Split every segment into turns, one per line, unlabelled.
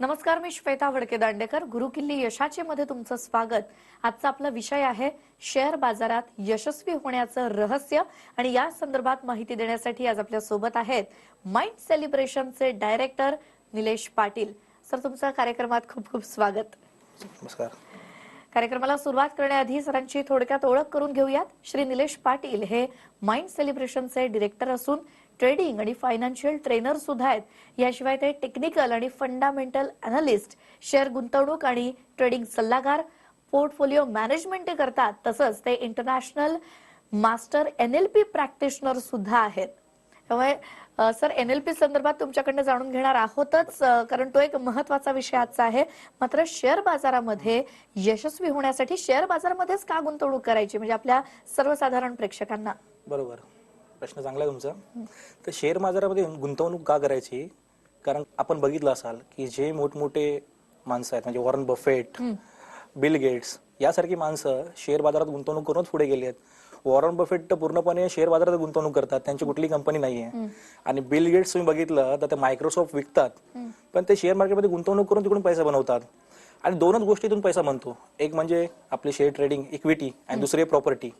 नमस्कार मी श्वेता वडके दांडेकर. गुरुकिल्ली यशाचे मध्ये तुमचं स्वागत. आजचा आपला विषय आहे शेअर बाजारात यशस्वी होण्याचं रहस्य आणि या संदर्भात माहिती देण्यासाठी आज आपल्यासोबत आहेत माइंड सेलिब्रेशनचे डायरेक्टर निलेश पाटील. सर तुमचं कार्यक्रमात खूप खूप स्वागत.
नमस्कार.
कार्यक्रमाला सुरुवात करण्याआधी सरांची थोडक्यात ओळख करून घेऊयात. श्री निलेश पाटील हे माइंड सेलिब्रेशनचे डिरेक्टर असून ट्रेडिंग आणि फायनान्शियल ट्रेनर सुद्धा आहेत. याशिवाय ते टेक्निकल आणि फंडामेंटल अनालिस्ट शेअर गुंतवणूक आणि ट्रेडिंग सल्लागार पोर्टफोलिओ मॅनेजमेंट करतात. तसंच ते इंटरनॅशनल मास्टर एनएलपी प्रॅक्टिशनर सुद्धा आहेत. त्यामुळे सर एनएलपी संदर्भात तुमच्याकडनं जाणून घेणार आहोतच कारण तो एक महत्त्वाचा विषय आजचा आहे. मात्र शेअर बाजारामध्ये यशस्वी होण्यासाठी शेअर बाजारामध्येच का गुंतवणूक करायची? म्हणजे आपल्या सर्वसाधारण प्रेक्षकांना.
बरोबर. प्रश्न चांगला आहे तुमचा. तर शेअर बाजारामध्ये गुंतवणूक का करायची? कारण आपण बघितलं असाल की जे मोठमोठे माणसं आहेत म्हणजे वॉरन बफेट बिल गेट्स यासारखी माणसं शेअर बाजारात गुंतवणूक करूनच पुढे गेली आहेत. वॉरन बफेट तर पूर्णपणे शेअर बाजारात गुंतवणूक करतात त्यांची कुठली कंपनी नाही आहे आणि बिल गेट्स तुम्ही बघितलं तर ते मायक्रोसॉफ्ट विकतात. पण ते शेअर मार्केटमध्ये गुंतवणूक करून तिकडून पैसा बनवतात. आणि दोनच गोष्टीतून पैसा बनतो. एक म्हणजे आपले शेअर ट्रेडिंग इक्विटी आणि दुसरी प्रॉपर्टी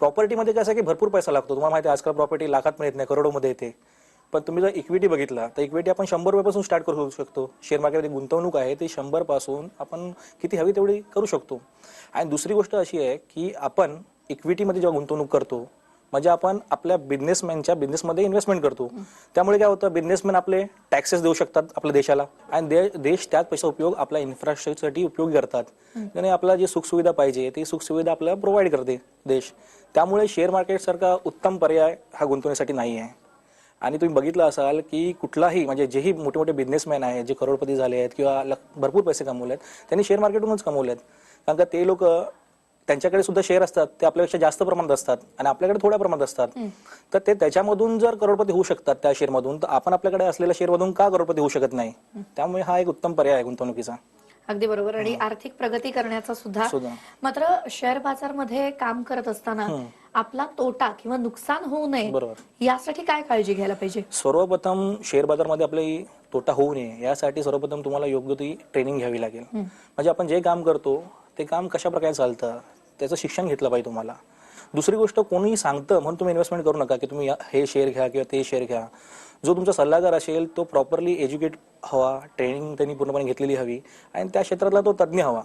प्रॉपर्टीमध्ये कसं आहे की भरपूर पैसा लागतो. तुम्हाला माहिती आहे आजकाल प्रॉपर्टी लाखात पण येत नाही करोडोमध्ये येते. पण तुम्ही जर इक्विटी बघितला तर इक्विटी आपण शंभर रुपयापासून स्टार्ट करू शकतो. शेअर मार्केटमध्ये गुंतवणूक आहे ती शंभरपासून आपण किती हवी तेवढी करू शकतो. आणि दुसरी गोष्ट अशी आहे की आपण इक्विटीमध्ये जेव्हा गुंतवणूक करतो म्हणजे आपण आपल्या बिझनेसमॅनच्या बिझनेसमध्ये इन्व्हेस्टमेंट करतो. त्यामुळे काय होतं बिझनेसमॅन आपले टॅक्सेस देऊ शकतात आपल्या देशाला. आणि दे- देश त्याच पैसा उपयोग आपल्या इन्फ्रास्ट्रक्चरसाठी उपयोग करतात. आणि आपल्याला जी सुखसुविधा पाहिजे ती सुखसुविधा आपल्याला प्रोव्हाइड करते देश. त्यामुळे शेअर मार्केट सारखा उत्तम पर्याय हा गुंतवण्यासाठी नाही आहे. आणि तुम्ही बघितलं असाल की कुठलाही म्हणजे जेही मोठे मोठे बिझनेसमॅन आहेत जे करोडपती झाले आहेत किंवा भरपूर पैसे कमवले आहेत त्यांनी शेअर मार्केटमधूनच कमवले आहेत कारण का ते लोक त्यांच्याकडे सुद्धा शेअर असतात. ते आपल्यापेक्षा जास्त प्रमाणात असतात आणि आपल्याकडे थोड्या प्रमाणात असतात. तर ते त्याच्यामधून जर करोडपती होऊ शकतात त्या शेअरमधून तर आपण आपल्याकडे असलेल्या शेअरमधून का करोडपती होऊ शकत नाही? त्यामुळे हा एक उत्तम पर्याय आहे गुंतवणुकीचा.
अगदी बरोबर. आणि आर्थिक प्रगती करण्याचा सुद्धा. मात्र शेअर बाजारमध्ये काम करत असताना आपला तोटा किंवा नुकसान होऊ नये
बरोबर.
यासाठी काय काळजी घ्यायला पाहिजे?
सर्वप्रथम शेअर बाजारमध्ये आपली तोटा होऊ नये यासाठी सर्वप्रथम तुम्हाला योग्य ती ट्रेनिंग घ्यावी लागेल. म्हणजे आपण जे काम करतो ते काम कशा प्रकारे चालतं? त्याचं शिक्षण घेतलं पाहिजे तुम्हाला. दुसरी गोष्ट कोणी सांगतं म्हणून तुम्ही इन्व्हेस्टमेंट करू नका की तुम्ही हे शेअर घ्या किंवा ते शेअर घ्या. जो तुमचा सल्लागार असेल तो प्रॉपरली एज्युकेट हवा ट्रेनिंग त्यांनी पूर्णपणे घेतलेली हवी आणि त्या क्षेत्रातला तो तज्ज्ञ हवा.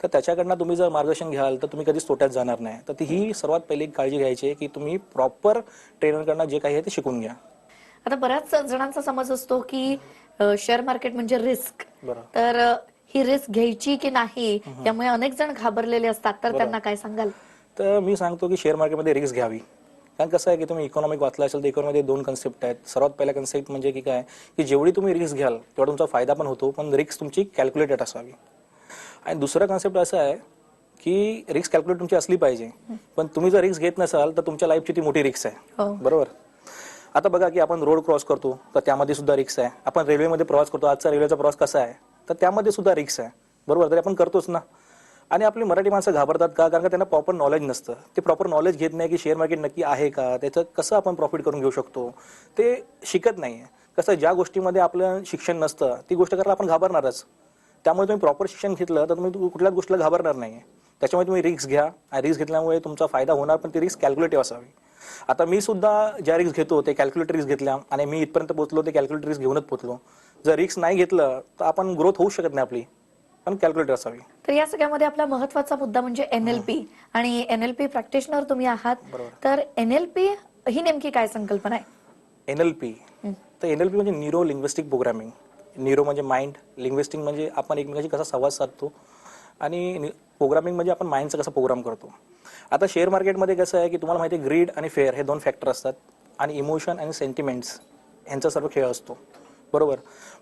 तर त्याच्याकडनं तुम्ही जर मार्गदर्शन घ्याल तर तुम्ही कधीच तोट्यात जाणार नाही. तर ती ही सर्वात पहिली काळजी घ्यायची आहे की तुम्ही प्रॉपर ट्रेनरकडनं जे काही आहे ते शिकून घ्या.
आता बऱ्याच जणांचा समज असतो की शेअर मार्केट म्हणजे रिस्क तर ही रिस्क घ्यायची की नाही त्यामुळे अनेक जण घाबरलेले असतात. तर त्यांना काय सांगाल?
तर मी सांगतो की शेअर मार्केटमध्ये रिस्क घ्यावी. कारण कसं आहे की तुम्ही इकॉनॉमिक वाचला असेल तर इकॉनॉमीमध्ये दोन कन्सेप्ट आहेत. सर्वात पहिला कन्सेप्ट म्हणजे की काय? की जेवढी तुम्ही रिस्क घ्याल तेवढा तुमचा फायदा पण होतो पण रिस्क तुमची कॅल्क्युलेटेड असावी. आणि दुसरं कन्सेप्ट असं आहे की रिस्क कॅल्क्युलेट तुमची असली पाहिजे. पण तुम्ही जर रिस्क घेत नसाल तर तुमच्या लाईफची ती मोठी रिस्क आहे.
हो.
बरोबर? आता बघा की आपण रोड क्रॉस करतो तर त्यामध्ये सुद्धा रिक्स आहे. आपण रेल्वेमध्ये प्रवास करतो. आजचा रेल्वेचा प्रवास कसा आहे? तर त्यामध्ये सुद्धा रिक्स आहे. बरोबर? तरी आपण करतोच ना. आणि आपली मराठी माणसं घाबरतात का? कारण का त्यांना प्रॉपर नॉलेज नसतं. ते प्रॉपर नॉलेज घेत नाही की शेअर मार्केट नक्की आहे का? त्याचं कसं आपण प्रॉफिट करून घेऊ शकतो? ते शिकत नाही कसं ज्या गोष्टीमध्ये आपलं शिक्षण नसतं ती गोष्ट करायला आपण घाबरणारच. त्यामुळे तुम्ही प्रॉपर शिक्षण घेतलं तर तुम्ही कुठल्याच गोष्टीला घाबरणार नाही त्याच्यामुळे तुम्ही रिस्क घ्या. आणि रिस्क घेतल्यामुळे तुमचा फायदा होणार पण ती रिस्क कॅल्क्युलेटिव्ह असावी. आता मी सुद्धा ज्या रिस्क घेतो ते कॅल्क्युलेटर रिस्क घेतल्या आणि मी इथपर्यंत पोहोचलो ते कॅल्क्युलेटर रिस्क घेऊनच पोहोचलो. जर रिस्क नाही घेतलं तर आपण ग्रोथ होऊ शकत नाही आपली पण कॅल्क्युलेटर असावी.
तर या सगळ्यामध्ये आपला महत्त्वाचा मुद्दा म्हणजे एनएलपी आणि एनएलपी प्रॅक्टिशनर तुम्ही आहात.
बरोबर.
तर एनएलपी ही नेमकी काय संकल्पना आहे?
एनएलपी तर एनएलपी म्हणजे न्यूरो लिंग्विस्टिक प्रोग्रामिंग न्यूरो म्हणजे माइंड लिंग्विस्टिक म्हणजे आपण एकमेकांशी कसा संवाद साधतो आणि प्रोग्रामिंग म्हणजे आपण माइंडचं कसं प्रोग्राम करतो. आता शेअर मार्केटमध्ये कसं आहे की तुम्हाला माहिती आहे ग्रीड आणि फेअर हे दोन फॅक्टर असतात. आणि इमोशन आणि सेंटिमेंट्स यांचा सर्व खेळ असतो. बरोबर?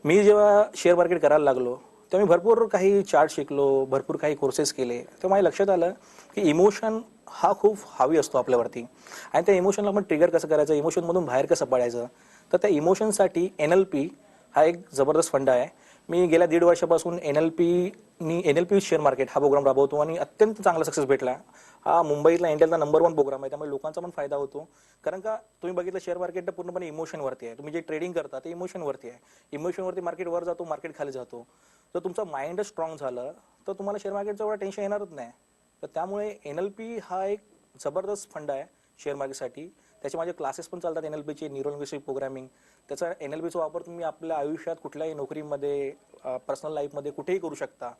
मी जेव्हा शेअर मार्केट करायला लागलो तेव्हा मी भरपूर काही चार्ट शिकलो भरपूर काही कोर्सेस केले. तेव्हा माझ्या लक्षात आलं की इमोशन हा खूप हावी असतो आपल्यावरती. आणि त्या इमोशनला आपण ट्रिगर कसं करायचं? इमोशनमधून बाहेर कसं पडायचं? तर त्या इमोशनसाठी एन एल पी हा एक जबरदस्त फंड आहे. मी गेल्या दीड वर्षापासून एन एल पी नी पी शेअर मार्केट हा प्रोग्राम राबवतो आणि अत्यंत चांगला सक्सेस भेटला. हा मुंबईतला इंडियाचा नंबर वन प्रोग्राम आहे. त्यामुळे लोकांचा पण फायदा होतो. कारण का तुम्ही बघितलं शेअर मार्केट पूर्णपणे इमोशनवरती आहे. तुम्ही जे ट्रेडिंग करता ते इमोशनवरती आहे. इमोशनवरती मार्केट वर जातो मार्केट खाली जातो. तर तुमचं माइंड स्ट्रॉंग झालं तर तुम्हाला शेअर मार्केटचं एवढं टेन्शन येणारच नाही. तर त्यामुळे एन एल पी हा एक जबरदस्त फंड आहे शेअर मार्केटसाठी त्याचे माझे क्लासेस पण चालतात एनएलपीचे न्यूरोलिंग्विस्टिक प्रोग्रामिंग त्याचा एनएलपीचा वापर तुम्ही आपल्या आयुष्यात कुठल्याही नोकरीमध्ये पर्सनल लाईफमध्ये कुठेही करू शकता.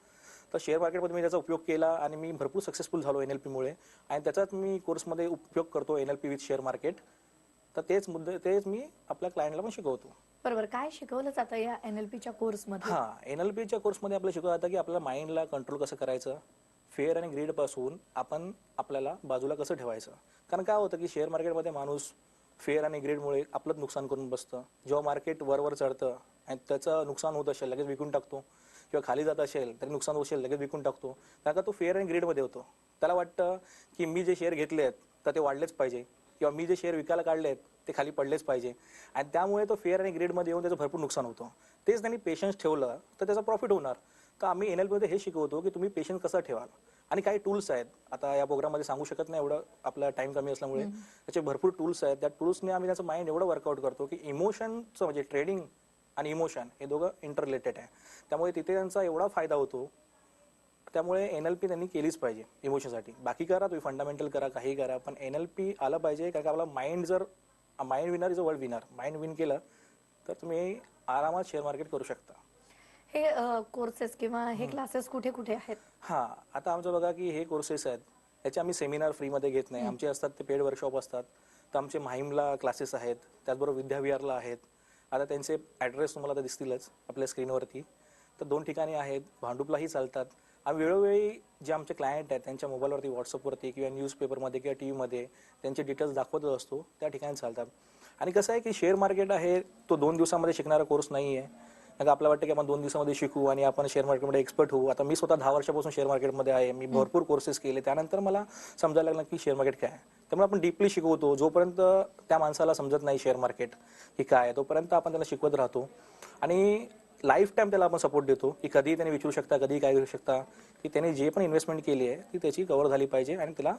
तर शेअर मार्केटमध्ये मी त्याचा उपयोग केला आणि मी भरपूर सक्सेसफुल झालो एनएलपीमुळे आणि त्याचाच मी कोर्समध्ये उपयोग करतो एनएलपी विथ शेअर मार्केट तर तेच मुद्दे तेच मी आपल्या क्लायंटला पण शिकवतो.
बरोबर. काय शिकवलं जातं या एनएलपीच्या कोर्समध्ये
हा. एनएलपीच्या कोर्समध्ये आपल्याला शिकवलं जातं की आपल्या माइंडला कंट्रोल कसं करायचं? फेअर आणि ग्रीडपासून आपण आपल्याला बाजूला कसं ठेवायचं? कारण काय होतं की शेअर मार्केटमध्ये माणूस फेअर आणि ग्रीडमुळे आपलंच नुकसान करून बसतं. जेव्हा मार्केट वरवर चढतं आणि त्याचं नुकसान होत असेल लगेच विकून टाकतो. किंवा खाली जात असेल तरी नुकसान होत असेल लगेच विकून टाकतो. कारण का तो फेअर आणि ग्रीडमध्ये होतो. त्याला वाटतं की मी जे शेअर घेतले आहेत तर ते वाढलेच पाहिजे. किंवा मी जे शेअर विकायला काढले आहेत ते खाली पडलेच पाहिजे. आणि त्यामुळे तो फेअर आणि ग्रीडमध्ये येऊन त्याचं भरपूर नुकसान होतं. तेच त्यांनी पेशन्स ठेवलं तर त्याचा प्रॉफिट होणार. तर आम्ही एनमध्ये हे शिकवतो की तुम्ही पेशन्स कसा ठेवाल? आणि काही टूल्स आहेत. आता या प्रोग्राममध्ये सांगू शकत नाही एवढं आपला टाइम कमी असल्यामुळे. त्याचे भरपूर टूल्स आहेत. त्या टूल्सने आम्ही त्याचं माइंड एवढं वर्कआउट करतो की इमोशनचं म्हणजे ट्रेडिंग आणि इमोशन हे दोघं इंटररिलेटेड आहे. त्यामुळे तिथे त्यांचा एवढा फायदा होतो. त्यामुळे एन एल पी त्यांनी केलीच पाहिजे इमोशनसाठी बाकी करा तुम्ही फंडामेंटल करा काही करा पण एन एल पी आलं पाहिजे कारण का आपला माइंड जर mind winner is a world winner mind win केलं तर तुम्ही आरामात शेअर मार्केट करू शकता.
हे कोर्सेस किंवा हे क्लासेस कुठे कुठे आहेत?
हा आता आमचं बघा की हे कोर्सेस आहेत याचे आम्ही सेमिनार फ्रीमध्ये घेत नाही. आमचे असतात ते पेड वर्कशॉप असतात. तर आमचे माहीमला क्लासेस आहेत त्याचबरोबर विद्याविहारला आहेत. आता त्यांचे ॲड्रेस तुम्हाला आता दिसतीलच आपल्या स्क्रीनवरती तर दोन ठिकाणी आहेत भांडुपलाही चालतात. आम्ही वेळोवेळी जे आमचे क्लायंट आहेत त्यांच्या मोबाईलवरती व्हॉट्सअपवरती किंवा न्यूजपेपरमध्ये किंवा टी व्हीमध्ये त्यांचे डिटेल्स दाखवतच असतो त्या ठिकाणी चालतात. आणि कसं आहे की शेअर मार्केट आहे तो दोन दिवसामध्ये शिकणारा कोर्स नाही आहे नाही आपल्याला वाटतं की आपण दोन दिवसामध्ये शिकू आणि आपण शेअर मार्केटमध्ये एक्सपर्ट होऊ. आता मी स्वतः दहा वर्षापासून शेअर मार्केटमध्ये आहे. मी भरपूर कोर्सेस केले. त्यानंतर मला समजायला लागलं की शेअर मार्केट काय आहे? त्यामुळे आपण डीपली शिकवतो. जोपर्यंत त्या माणसाला समजत नाही शेअर मार्केट की काय आहे तोपर्यंत आपण त्याला शिकवत राहतो. आणि लाईफ टाईम त्याला आपण सपोर्ट देतो की कधी त्याने विचारू शकता कधी काय करू शकता की त्याने जे पण इन्व्हेस्टमेंट केली आहे ती त्याची कव्हर झाली पाहिजे आणि त्याला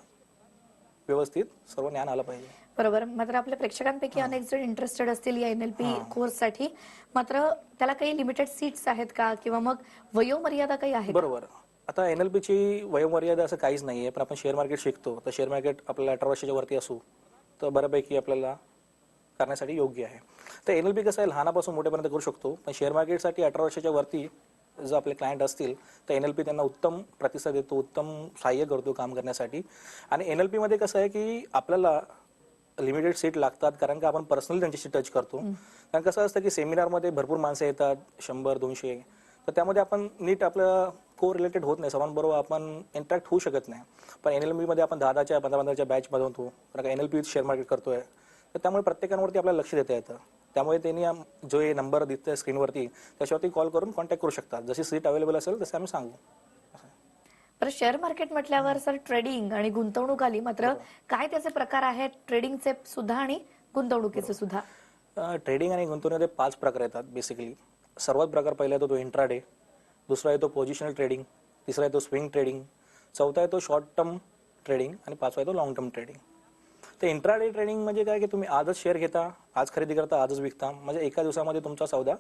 व्यवस्थित सर्व ज्ञान आलं पाहिजे.
बरोबर. मात्र आपल्या प्रेक्षकांपैकी अनेक जण इंटरेस्टेड असतील या एनएलपी कोर्ससाठी मात्र त्याला काही लिमिटेड सीट्स आहेत का? किंवा मग वयोमर्यादा काही आहे का?
बरोबर. आता एनएलपीची वयोमर्यादा असं काहीच नाहीये पण आपण शेअर मार्केट शिकतो. तर शेअर मार्केट आपल्याला अठरा वर्षाच्या वरती असू तर बऱ्यापैकी आपल्याला करण्यासाठी योग्य आहे. तर एनएलपी कसं आहे? लहानापासून मोठ्यापर्यंत करू शकतो पण शेअर मार्केटसाठी अठरा वर्षाच्या वरती जर आपले क्लायंट असतील तर एनएलपी त्यांना उत्तम प्रतिसाद देतो उत्तम सहाय्य करतो काम करण्यासाठी. आणि एनएलपी मध्ये कसं आहे की आपल्याला लिमिटेड सीट लागतात कारण का आपण पर्सनली त्यांच्याशी टच करतो. कारण कसं असतं की सेमिनारमध्ये भरपूर माणसं येतात शंभर दोनशे. तर त्यामध्ये आपण नीट आपलं को रिलेटेड होत नाही सर्वांबरोबर आपण इंटरॅक्ट होऊ शकत नाही. पण एन एलमध्ये आपण दहा दहाच्या पंधरा पंधराच्या बॅच बनवतो कारण का N L P share market करतोय. तर त्यामुळे प्रत्येकावरती आपल्याला लक्ष देता येतं. त्यामुळे त्यांनी जो हे नंबर दिसतोय स्क्रीनवरती त्याच्यावरती कॉल करून कॉन्टॅक्ट करू शकतात जशी सीट अवेलेबल असेल तसे आम्ही सांगू.
बरं शेअर मार्केट म्हटल्यावर सर ट्रेडिंग आणि गुंतवणूक आली. मात्र काय त्याचे प्रकार आहेत? ट्रेडिंगचे सुद्धा आणि गुंतवणुकीचे सुद्धा.
ट्रेडिंग आणि गुंतवणुकीमध्ये पाच प्रकार येतात बेसिकली सर्वात प्रकार पहिला येतो तो इंट्राडे दुसरा येतो पोझिशनल ट्रेडिंग तिसरा येतो स्विंग ट्रेडिंग चौथा येतो शॉर्ट टर्म ट्रेडिंग आणि पाचवा येतो लॉंग टर्म ट्रेडिंग तर इंट्राडे ट्रेडिंग म्हणजे काय की तुम्ही आजच शेअर घेता आज खरेदी करता आजच विकता. म्हणजे एका दिवसामध्ये तुमचा सौदा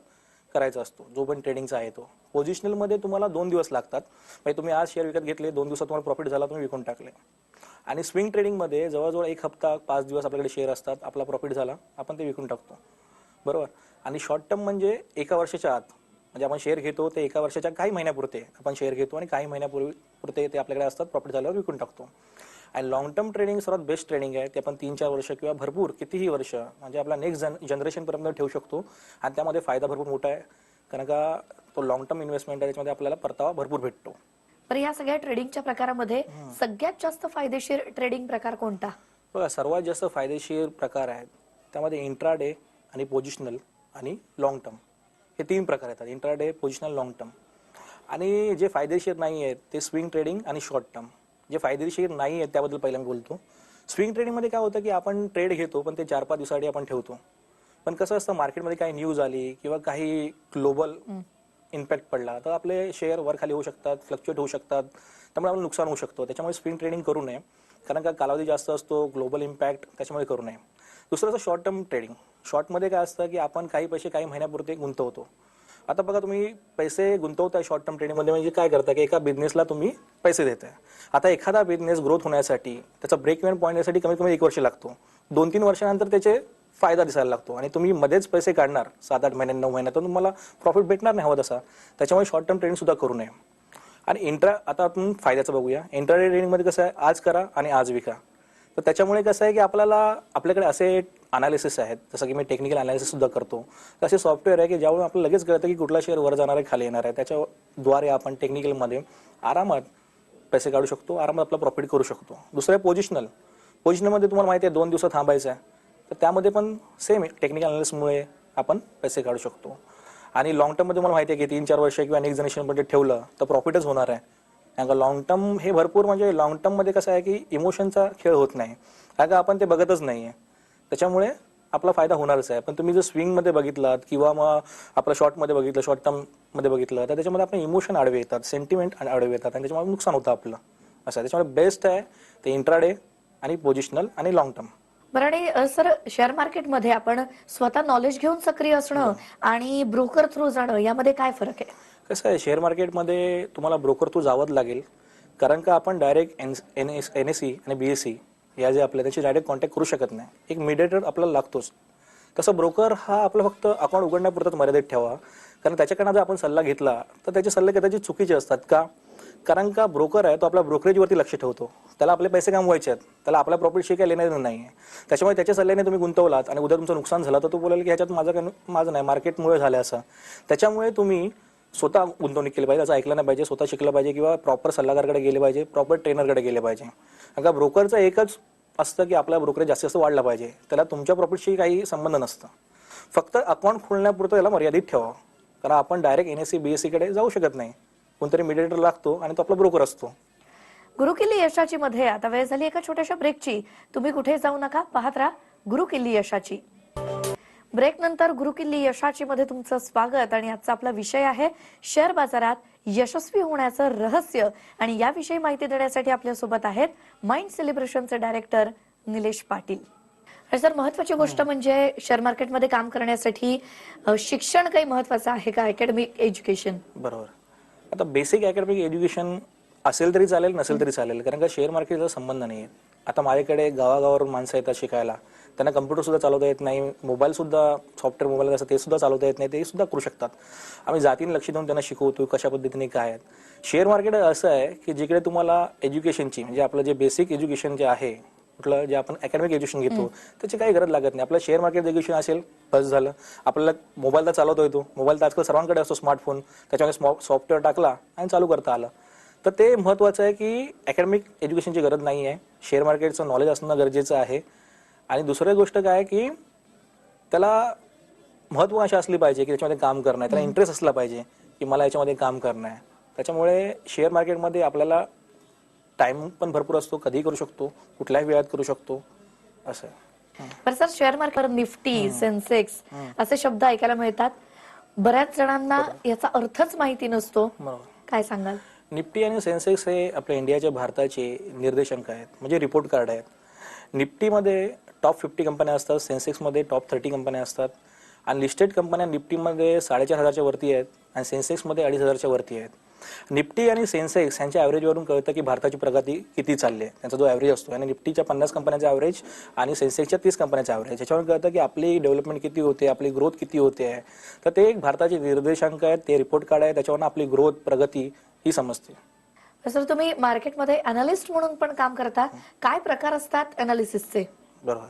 करायचा असतो. जो पण ट्रेडिंगचा आहे तो. पोझिशनलमध्ये तुम्हाला दोन दिवस लागतात. म्हणजे तुम्ही आज शेअर विकत घेतले दोन दिवसात तुम्हाला प्रॉफिट झाला तुम्ही विकून टाकले. आणि स्विंग ट्रेडिंगमध्ये जवळजवळ एक हप्ता पाच दिवस आपल्याकडे शेअर असतात. आपला प्रॉफिट झाला आपण ते विकून टाकतो. बरोबर? आणि शॉर्ट टर्म म्हणजे एका वर्षाच्या आत. म्हणजे आपण शेअर घेतो ते एका वर्षाच्या काही महिन्यापुरते आपण शेअर घेतो आणि काही महिन्यापूर्वी पुरते ते आपल्याकडे असतात प्रॉफिट झाल्यावर विकून टाकतो. आणि लॉंग टर्म ट्रेडिंग सर्वात बेस्ट ट्रेडिंग आहे. ते आपण तीन चार वर्ष किंवा भरपूर कितीही वर्ष म्हणजे आपला नेक्स्ट जन जनरेशनपर्यंत ठेवू शकतो. आणि त्यामध्ये फायदा भरपूर मोठा आहे. कारण का तो लॉंग टर्म इन्व्हेस्टमेंट आहे त्याच्यामध्ये आपल्याला परतावा भरपूर भेटतो.
बरं या सगळ्या ट्रेडिंगच्या प्रकारामध्ये सगळ्यात जास्त फायदेशीर ट्रेडिंग प्रकार कोणता?
बघा सर्वात जास्त फायदेशीर प्रकार आहेत. त्यामध्ये इंट्राडे आणि पोझिशनल आणि लॉंग टर्म हे तीन प्रकार येतात. इंट्राडे पोझिशनल लॉंग टर्म आणि जे फायदेशीर नाही आहेत ते स्विंग ट्रेडिंग आणि शॉर्ट टर्म जे फायदेशीर नाही आहेत त्याबद्दल पहिला मी बोलतो स्विंग ट्रेडिंगमध्ये काय होतं की आपण ट्रेड घेतो पण ते चार पाच दिवसासाठी आपण ठेवतो. पण कसं असतं मार्केटमध्ये काही न्यूज आली किंवा काही ग्लोबल इम्पॅक्ट पडला तर आपले शेअर वर खाली होऊ शकतात फ्लक्च्युएट होऊ शकतात. त्यामुळे आपलं नुकसान होऊ शकतो. त्याच्यामुळे स्विंग ट्रेडिंग करू नये. कारण का कालावधी जास्त असतो ग्लोबल इम्पॅक्ट त्याच्यामुळे करू नये. दुसरं असं शॉर्ट टर्म ट्रेडिंग शॉर्टमध्ये काय असतं की आपण काही पैसे काही महिन्यापुरते गुंतवतो. आता बघा तुम्ही पैसे गुंतवताय शॉर्ट टर्म ट्रेडिंगमध्ये म्हणजे काय करता की एका बिझनेसला तुम्ही पैसे देताय. आता एखादा बिझनेस ग्रोथ होण्यासाठी त्याचा ब्रेक इव्हन पॉईंट यासाठी कमीत कमी एक वर्ष लागतो. दोन तीन वर्षानंतर त्याचे फायदा दिसायला लागतो. आणि तुम्ही मध्येच पैसे काढणार सात आठ महिन्यात नऊ महिन्यात तर तुम्हाला प्रॉफिट भेटणार नाही हवं तसा. त्याच्यामुळे शॉर्ट टर्म ट्रेडिंग सुद्धा करू नये. आणि इंट्रा आता आपण फायद्याचं बघूया. इंट्राडे ट्रेडिंगमध्ये कसं आहे आज करा आणि आज विका. तर त्याच्यामुळे कसं आहे की आपल्याला आपल्याकडे असे अनालिसिस आहेत. जसं की मी टेक्निकल अनालिसिस सुद्धा करतो. तर असे सॉफ्टवेअर आहे की ज्यामुळे आपल्याला लगेच कळतं की कुठला शेअर वर जाणार आहे खाली येणार आहे. त्याच्याद्वारे आपण टेक्निकलमध्ये आरामात पैसे काढू शकतो आरामात आपला प्रॉफिट करू शकतो. दुसरं आहे पोजिशनल पोजिशनलमध्ये तुम्हाला माहिती आहे दोन दिवसात थांबायचं आहे. तर त्यामध्ये पण सेम टेक्निकल अनालिसिसमुळे आपण पैसे काढू शकतो. आणि लॉंग टर्ममध्ये तुम्हाला माहिती आहे की तीन चार वर्ष किंवा अनेक जनरेशनमध्ये ठेवलं तर प्रॉफिटच होणार आहे. कारण का लॉंग टर्म हे भरपूर म्हणजे लॉंग टर्ममध्ये कसं आहे की इमोशनचा खेळ होत नाही. कारण का आपण ते बघतच नाही आहे त्याच्यामुळे आपला फायदा होणारच आहे. पण तुम्ही जर स्विंगमध्ये बघितलात किंवा मग आपलं शॉर्टमध्ये बघितलं शॉर्ट टर्ममध्ये बघितलं तर त्याच्यामध्ये आपण इमोशन आडवे येतात सेंटिमेंट आडवे येतात आणि त्याच्यामुळे नुकसान होतं आपलं. असं त्याच्यामुळे बेस्ट आहे ते इंट्राडे आणि पोझिशनल आणि लॉंग टर्म
बरं आणि सर शेअर मार्केटमध्ये आपण स्वतः नॉलेज घेऊन सक्रिय असणं आणि ब्रोकर थ्रू जाणं यामध्ये काय फरक आहे?
कसं आहे शेअर मार्केटमध्ये तुम्हाला ब्रोकर थ्रू जावंच लागेल. कारण का आपण direct N N S N S C आणि बी एस सी या जे आपल्या त्याची डायरेक्ट कॉन्टॅक्ट करू शकत नाही. एक मिडिएटर आपल्याला लागतोच. तसं ब्रोकर हा आपला फक्त अकाउंट उघडण्यापुरताच मर्यादित ठेवा. कारण त्याच्याकडनं जर आपण सल्ला घेतला तर त्याचे सल्ले कदाचित चुकीचे असतात का? कारण का ब्रोकर आहे तो आपल्या ब्रोकरेजवरती लक्ष ठेवतो. त्याला आपले पैसे कमवायचे आहेत. त्याला आपल्या प्रॉपर्टीशी काही लेणं देणं नाही आहे त्याच्यामुळे त्याच्या सल्ल्याने तुम्ही गुंतवलात आणि उद्या तुमचं नुकसान झालं तर तो बोलेल की ह्याच्यात माझं काही माझं नाही. मार्केटमुळे झालं असं. त्याच्यामुळे तुम्ही स्वतः गुंतवणूक केली पाहिजे असं ऐकलं नाही पाहिजे स्वतः शिकलं पाहिजे किंवा प्रॉपर सल्लागारकडे गेले पाहिजे प्रॉपर ट्रेनरकडे गेले पाहिजे. आता का ब्रोकरचं एकच असतं की आपला ब्रोकरेज जास्तीत जास्त वाढला पाहिजे. त्याला तुमच्या प्रॉफिटशी काही संबंध नसतं. फक्त अकाउंट खोलण्यापुरतं याला मर्यादित ठेवा. कारण आपण direct N S C B S सीकडे जाऊ शकत नाही. कोणतरी मिडिएटर लागतो आणि तो आपला ब्रोकर असतो.
गुरुकिल्ली यशाची मध्ये आता वेळ झाली एका छोट्याशा ब्रेकची तुम्ही कुठे जाऊ नका पाहत राहा गुरुकिल्ली यशाची. ब्रेक नंतर गुरुकिल्ली यशाची मध्ये तुमचं स्वागत. आणि आजचा आपला विषय आहे शेअर बाजारात यशस्वी होण्याचं रहस्य. आणि याविषयी माहिती देण्यासाठी आपल्यासोबत आहेत माइंड सेलिब्रेशनचे डायरेक्टर निलेश पाटील. सर महत्वाची गोष्ट म्हणजे शेअर मार्केटमध्ये काम करण्यासाठी शिक्षण काही महत्वाचं आहे का? अकॅडमिक एज्युकेशन
बरोबर. आता बेसिक अकॅडमिक एज्युकेशन असेल तरी चालेल नसेल तरी चालेल. कारण का शेअर मार्केटचा संबंध नाही आहे आता माझ्याकडे गावागावावरून माणसं येतात शिकायला. त्यांना कम्प्युटर सुद्धा चालवता येत नाही मोबाईल सुद्धा सॉफ्टवेअर मोबाईल असं ते सुद्धा चालवता येत नाही ते सुद्धा करू शकतात. आम्ही जातीने लक्ष देऊन त्यांना शिकवतो कशा पद्धतीने काय आहेत शेअर मार्केट असं आहे की जिकडे तुम्हाला एज्युकेशनची म्हणजे आपलं जे बेसिक एज्युकेशन जे आहे कुठलं जे आपण अकॅडमिक एज्युकेशन घेतो त्याची काही गरज लागत नाही. आपलं शेअर मार्केट एज्युकेशन असेल बस झालं. आपल्याला मोबाईल तर चालवता येतो मोबाईल तर आजकाल सर्वांकडे असतो स्मार्टफोन त्याच्यामध्ये सॉफ्टवेअर टाकला आणि चालू करता आलं. तर ते महत्वाचं आहे की अकॅडमिक एज्युकेशनची गरज नाही आहे शेअर मार्केटचं नॉलेज असणं गरजेचं आहे. आणि दुसरी गोष्ट काय आहे की त्याला महत्वाकांक्षा असली पाहिजे की त्याच्यामध्ये काम करणं आहे त्याला इंटरेस्ट असला पाहिजे की मला याच्यामध्ये काम करणं आहे. त्याच्यामुळे शेअर मार्केटमध्ये आपल्याला टाइम पण भरपूर असतो कधीही करू शकतो कुठल्याही वेळात करू शकतो असं.
पण sir share market Nifty Sensex असे शब्द ऐकायला मिळतात. बऱ्याच जणांना याचा अर्थच माहिती नसतो. काय सांगाल?
निफ्टी आणि सेन्सेक्स हे आपल्या इंडियाच्या भारताचे निर्देशांक आहेत म्हणजे रिपोर्ट कार्ड आहेत. निफ्टीमध्ये टॉप फिफ्टी कंपन्या असतात सेन्सेक्समध्ये टॉप थर्टी कंपन्या असतात. आणि लिस्टेड कंपन्या निफ्टीमध्ये साडेचार हजारच्या वरती आहेत आणि सेन्सेक्समध्ये अडीच हजारच्या वरती आहेत. निफ्टी आणि सेन्सेक्स यांच्या ॲव्हरेजवरून कळतं की भारताची प्रगती किती चालली आहे. त्यांचा जो ॲव्हरेज असतो. आणि निफ्टीच्या पन्नास कंपन्यांचा ॲव्हरेज आणि सेन्सेक्सच्या तीस कंपन्यांचा ॲव्हरेज याच्यावरून कळतं की आपली डेव्हलपमेंट किती होते आपली ग्रोथ किती होते आहे. तर ते एक भारताचे निर्देशांक आहेत ते रिपोर्ट कार्ड आहे त्याच्यावरून आपली ग्रोथ प्रगती ही समजते.
सर तुम्ही मार्केटमध्ये अनालिस्ट म्हणून पण काम करता. काय प्रकार असतात अनालिसिसचे
बरोबर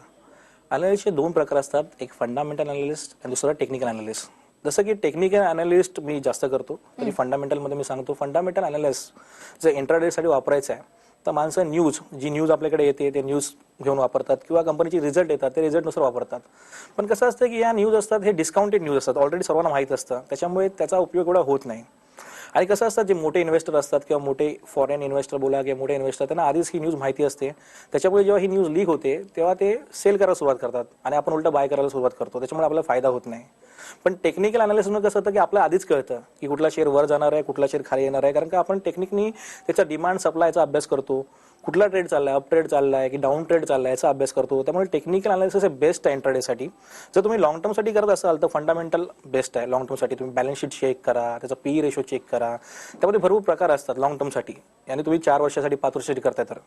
अनालिस्टचे दोन प्रकार असतात. एक फंडामेंटल अनालिस्ट आणि दुसरा टेक्निकल अनालिस्ट जसं की टेक्निकल अनालिस्ट मी जास्त करतो तरी फंडामेंटलमध्ये मी सांगतो फंडामेंटल अनालिस्ट जर इंट्राडेसाठी वापरायचं आहे तर माणसं न्यूज जी न्यूज आपल्याकडे येते ते न्यूज घेऊन वापरतात किंवा कंपनीचे रिझल्ट येतात ते रिझल्टनुसार वापरतात. पण कसं असतं की या न्यूज असतात हे डिस्काउंटेड न्यूज असतात. ऑलरेडी सर्वांना माहीत असतं. त्याच्यामुळे त्याचा उपयोग एवढा होत नाही. आणि कसं असतात जे मोठे इन्व्हेस्टर असतात किंवा मोठे फॉरेन इन्व्हेस्टर बोला किंवा मोठे इन्व्हेस्टर त्यांना आधीच ही न्यूज माहिती असते. त्याच्यामुळे जेव्हा ही न्यूज लीक होते तेव्हा ते सेल करायला सुरुवात करतात आणि आपण उलट बाय करायला सुरुवात करतो. त्याच्यामुळे आपल्याला फायदा होत नाही. पण टेक्निकल अनालिसिस कसं होतं की आपल्याला आधीच कळतं की कुठला शेअर वर जाणार आहे कुठला शेअर खाली येणार आहे. कारण का आपण टेक्निकनी त्याचा डिमांड सप्लायचा अभ्यास करतो. कुठला ट्रेड चाललाय अप ट्रेड चाललाय की डाऊन ट्रेड चाललाय याचा अभ्यास करतो. त्यामुळे टेक्निकल अनालिसिस हे बेस्ट आहे इंटरडेसाठी जर तुम्ही लॉंग टर्मसाठी करत असाल तर फंडामेंटल बेस्ट आहे. लॉंग टर्मसाठी तुम्ही बॅलन्स शीट चेक करा त्याचा पी रेशो चेक करा. त्यामध्ये भरपूर प्रकार असतात लॉंग टर्मसाठी आणि तुम्ही चार वर्षासाठी पाच वर्षासाठी करताय तर.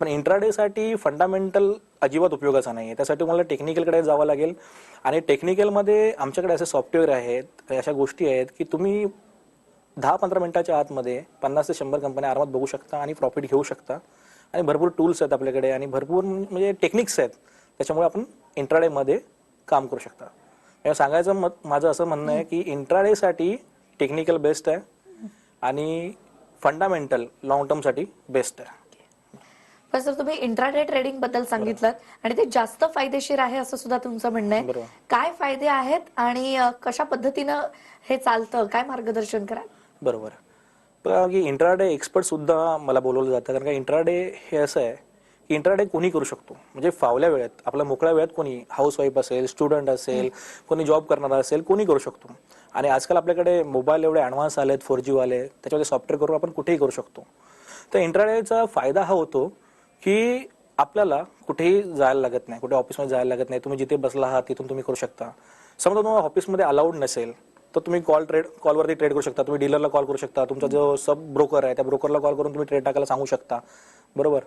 पण इंट्राडेसाठी फंडामेंटल अजिबात उपयोगाचा नाही आहे त्यासाठी तुम्हाला टेक्निकलकडे जावं लागेल. आणि टेक्निकलमध्ये आमच्याकडे असे सॉफ्टवेअर आहेत अशा गोष्टी आहेत की तुम्ही दहा पंधरा मिनिटाच्या आतमध्ये पन्नास ते शंभर कंपन्या आरामात बघू शकता आणि प्रॉफिट घेऊ शकता. आणि भरपूर टूल्स आहेत आपल्याकडे आणि भरपूर म्हणजे टेक्निक्स आहेत. त्याच्यामुळे आपण इंट्राडेमध्ये काम करू शकता. या सांगायचं मत माझं असं म्हणणं आहे की इंट्राडेसाठी टेक्निकल बेस्ट आहे आणि फंडामेंटल लॉंग टर्मसाठी बेस्ट आहे.
पण सर तुम्ही इंट्राडे ट्रेडिंगबद्दल सांगितलं आणि ते जास्त फायदेशीर आहे असं सुद्धा तुमचं म्हणणं आहे. काय फायदे आहेत आणि कशा पद्धतीनं हे चालतं? काय मार्गदर्शन कराल?
बरोबर. इंट्राडे एक्सपर्ट सुद्धा मला बोलवलं जातं. कारण का इंट्राडे हे असं आहे की इंट्राडे कोणी करू शकतो? म्हणजे फावल्या वेळात आपल्या मोकळ्या वेळात कोणी हाऊस वाईफ असेल स्टुडंट असेल कोणी जॉब करणारा असेल कोणी करू शकतो. आणि आजकाल आपल्याकडे मोबाईल एवढे ॲडव्हान्स आले आहेत फोर वाले त्याच्यामध्ये सॉफ्टवेअर करून आपण कुठेही करू शकतो. तर इंट्राडेचा फायदा हा होतो की आपल्याला कुठेही जायला लागत नाही कुठे ऑफिसमध्ये जायला लागत नाही. तुम्ही जिथे बसला आहात तिथून तुम्ही करू शकता. समजा तुम्हाला ऑफिसमध्ये अलाउड नसेल तर तुम्ही कॉल ट्रेड कॉलवरती ट्रेड करू शकता. तुम्ही डीलरला कॉल करू शकता. तुमचा जो सब ब्रोकर आहे त्या ब्रोकरला कॉल करून तुम्ही ट्रेड टाकायला सांगू शकता. बरोबर?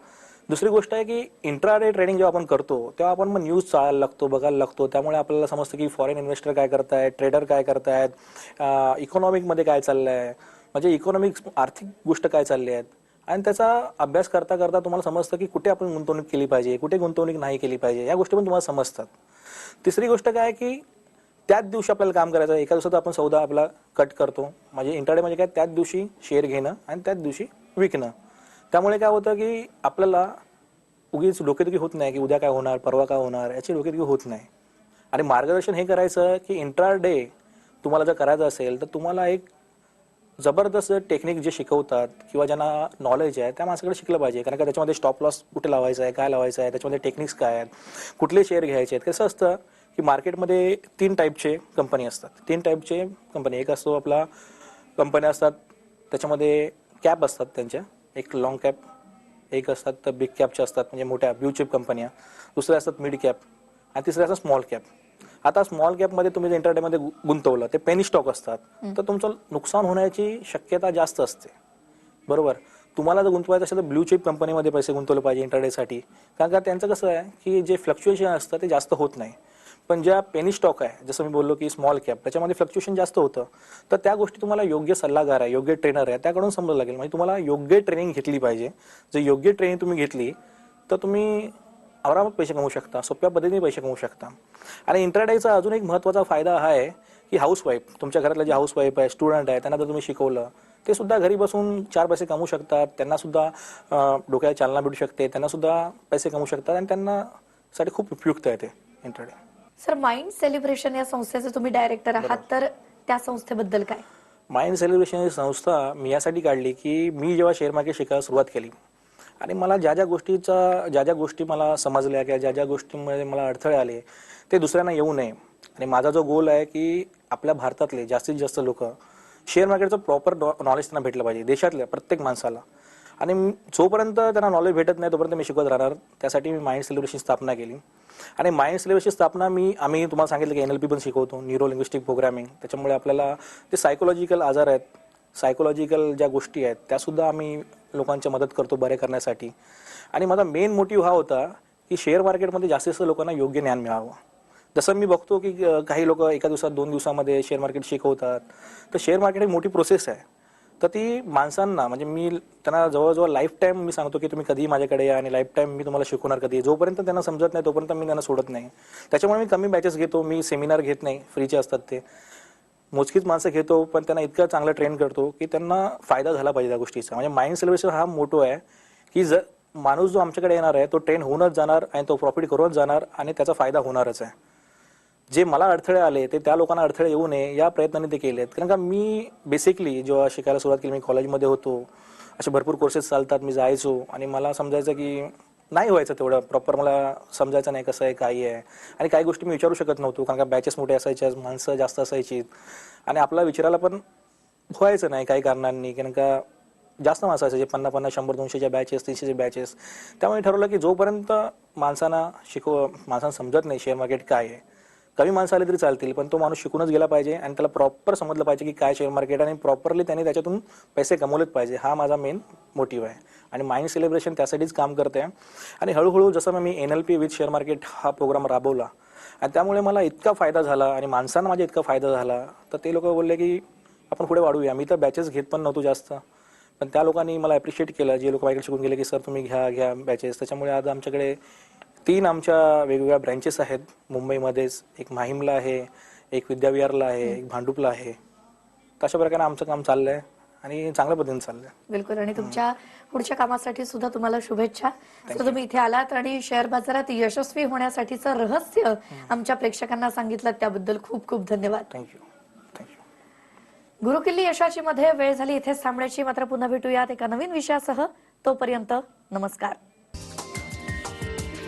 दुसरी गोष्ट आहे की इंट्राडे ट्रेडिंग जेव्हा आपण करतो तेव्हा आपण मग न्यूज चाळायला लागतो बघायला लागतो. त्यामुळे आपल्याला समजतं की फॉरेन इन्व्हेस्टर काय करतायत ट्रेडर काय करतायत इकॉनॉमिकमध्ये काय चाललंय? म्हणजे इकॉनॉमिक आर्थिक गोष्ट काय चालली आहेत? आणि त्याचा अभ्यास करता करता तुम्हाला समजतं की कुठे आपण गुंतवणूक केली पाहिजे कुठे गुंतवणूक नाही केली पाहिजे या गोष्टी पण तुम्हाला समजतात. तिसरी गोष्ट काय की त्याच दिवशी आपल्याला काम करायचं आहे. एका दिवसात आपण सौदा आपला कट करतो. म्हणजे इंटरडे म्हणजे काय? त्याच दिवशी शेअर घेणं आणि त्याच दिवशी विकणं. त्यामुळे काय होतं की आपल्याला उगीच डोकेदुखी होत नाही की उद्या काय होणार परवा काय होणार याची डोकेदुखी होत नाही. आणि मार्गदर्शन हे करायचं की इंट्रा डे तुम्हाला जर करायचं असेल तर तुम्हाला एक जबरदस्त टेक्निक जे शिकवतात किंवा ज्यांना नॉलेज आहे त्या माणसाकडे शिकलं पाहिजे. कारण का त्याच्यामध्ये स्टॉप लॉस कुठे लावायचा आहे काय लावायचं आहे त्याच्यामध्ये टेक्निक्स काय आहेत कुठले शेअर घ्यायचे आहेत. कसं असतं की मार्केटमध्ये तीन टाईपचे कंपनी असतात. तीन टाईपचे कंपनी एक असतो आपला कंपन्या असतात त्याच्यामध्ये कॅप असतात त्यांच्या. एक लॉंग कॅप एक असतात तर बिग कॅपच्या असतात म्हणजे मोठ्या ब्ल्यू चिप कंपन्या दुसऱ्या असतात मिड कॅप आणि तिसऱ्या असतात स्मॉल कॅप आता स्मॉल कॅपमध्ये तुम्ही जर इंटरडेमध्ये गुंतवलं ते पेनी स्टॉक असतात. तर तुमचं नुकसान होण्याची शक्यता जास्त असते. बरोबर? तुम्हाला जर गुंतवायचं असेल तर ब्ल्यू चिप कंपनीमध्ये पैसे गुंतवले पाहिजे इंटरडेसाठी कारण का त्यांचं कसं आहे की जे फ्लक्च्युएशन असतं ते जास्त होत नाही. पण ज्या पेनी स्टॉक आहे जसं मी बोललो की स्मॉल कॅप त्याच्यामध्ये फ्लक्च्युएशन जास्त होतं. तर त्या गोष्टी तुम्हाला योग्य सल्लागार आहे योग्य ट्रेनर आहे. त्याकडून समजावं लागेल. म्हणजे तुम्हाला योग्य ट्रेनिंग घेतली पाहिजे. जर योग्य ट्रेनिंग तुम्ही घेतली तर तुम्ही आरामात पैसे कमवू शकता सोप्या पद्धतीने पैसे कमवू शकता. आणि इंटरडेचा अजून एक महत्त्वाचा फायदा हा आहे की हाऊस वाईफ तुमच्या घरातले जे हाऊस वाईफ आहे स्टुडंट आहे त्यांना जर तुम्ही शिकवलं ते सुद्धा घरी बसून चार पैसे कमवू शकतात त्यांना सुद्धा डोक्याला चालना भेटू शकते त्यांना सुद्धा पैसे कमवू शकतात आणि त्यांना साठी खूप उपयुक्त आहे ते इंटरडे
सर माइंड सेलिब्रेशन या संस्थेचे तुम्ही डायरेक्टर आहात तर त्या संस्थेबद्दल काय?
माइंड सेलिब्रेशन ही संस्था मी यासाठी काढली की मी जेव्हा शेअर मार्केट शिकायला सुरुवात केली आणि मला ज्या ज्या गोष्टीचा ज्या ज्या गोष्टी मला समजल्या किंवा ज्या ज्या गोष्टींमध्ये मला अडथळे आले ते दुसऱ्यांना येऊ नये. आणि माझा जो गोल आहे की आपल्या भारतातले जास्तीत जास्त लोक शेअर मार्केटचं प्रॉपर नॉलेज त्यांना भेटलं पाहिजे देशातल्या प्रत्येक माणसाला. आणि जोपर्यंत त्यांना नॉलेज भेटत नाही तोपर्यंत मी शिकवत राहणार. त्यासाठी मी माइंड सिलेबसची स्थापना केली. आणि माइंड सिलेबसची स्थापना मी आम्ही तुम्हाला सांगितलं की एन एल पी पण शिकवतो न्यूरो लिंग्विस्टिक प्रोग्रामिंग त्याच्यामुळे आपल्याला ते सायकोलॉजिकल आजार आहेत. सायकोलॉजिकल ज्या गोष्टी आहेत त्यासुद्धा आम्ही लोकांच्या मदत करतो बरे करण्यासाठी. आणि माझा मेन मोटिव्ह हा होता की शेअर मार्केटमध्ये जास्तीत जास्त लोकांना योग्य ज्ञान मिळावं. जसं मी बघतो की काही लोक एका दिवसात दोन दिवसामध्ये शेअर मार्केट शिकवतात. तर शेअर मार्केट ही मोठी प्रोसेस आहे. तर ती माणसांना म्हणजे मी त्यांना जवळजवळ लाईफ टाईम मी सांगतो की तुम्ही कधीही माझ्याकडे या आणि लाईफ टाईम मी तुम्हाला शिकवणार कधी. जोपर्यंत त्यांना समजत नाही तोपर्यंत मी त्यांना सोडत नाही. त्याच्यामुळे मी कमी बॅचेस घेतो मी सेमिनार घेत नाही फ्रीचे असतात ते. मोजकीच माणसं घेतो पण त्यांना इतकं चांगलं ट्रेन करतो की त्यांना फायदा झाला पाहिजे त्या गोष्टीचा. म्हणजे माइंड सेलिब्रेशन हा मोठो आहे की जर माणूस जो आमच्याकडे येणार आहे तो ट्रेन होऊनच जाणार आणि तो प्रॉफिट करूनच जाणार आणि त्याचा फायदा होणारच आहे. जे मला अडथळे आले ते त्या लोकांना अडथळे येऊ नये या प्रयत्नाने ते केले आहेत कारण का मी बेसिकली जेव्हा शिकायला सुरुवात केली मी कॉलेजमध्ये होतो असे भरपूर कोर्सेस चालतात मी जायचो आणि मला समजायचं की नाही व्हायचं तेवढं. प्रॉपर मला समजायचं नाही कसं आहे काही आहे. आणि काही गोष्टी मी विचारू शकत नव्हतो कारण का बॅचेस मोठे असायच्या माणसं जास्त असायची. आणि आपला विचारायला पण व्हायचं नाही काही कारणांनी कारण का जास्त माणसं असायचे पन्नास पन्नास शंभर दोनशेच्या बॅचेस तीनशेचे बॅचेस त्यामुळे ठरवलं की जोपर्यंत माणसांना शिकव माणसांना समजत नाही शेअर मार्केट काय आहे कमी माणसं आले तरी चालतील पण तो माणूस शिकूनच गेला पाहिजे आणि त्याला प्रॉपर समजलं पाहिजे की काय शेअर मार्केट आणि प्रॉपरली त्याने त्याच्यातून पैसे कमवलेच पाहिजे. हा माझा मेन मोटिव्ह आहे. आणि माइंड सेलिब्रेशन त्यासाठीच काम करते. आणि हळूहळू जसं मी N L P with share market हा प्रोग्राम राबवला आणि त्यामुळे मला इतका फायदा झाला आणि माणसांना माझा इतका फायदा झाला तर ते लोक बोलले की आपण पुढे वाढूया. मी तर बॅचेस घेत पण नव्हतो जास्त. पण त्या लोकांनी मला ॲप्रिशिएट केलं. जे लोक माझ्याकडे शिकून गेले की सर तुम्ही घ्या घ्या बॅचेस त्याच्यामुळे आज आमच्याकडे तीन आमच्या वेगवेगळ्या ब्रँचेस आहेत. मुंबईमध्येच एक माहीमला आहे एक विद्याविहारला आहे एक भांडुपला आहे. तशा प्रकारे आमचं काम चाललंय आणि चांगल्या पद्धतीने चाललंय.
बिलकुल. आणि तुमच्या पुढच्या कामासाठी सुद्धा तुम्हाला शुभेच्छा. तुम्ही इथे आलात आणि शेअर बाजारात यशस्वी होण्यासाठीचं रहस्य आमच्या प्रेक्षकांना सांगितलं. त्याबद्दल खूप खूप धन्यवाद.
थँक्यू थँक्यू
गुरुकिल्ली यशाची मध्ये वेळ झाली. इथेच थांबण्याची मात्र पुन्हा भेटूयात एका नवीन विषयासह. तोपर्यंत नमस्कार.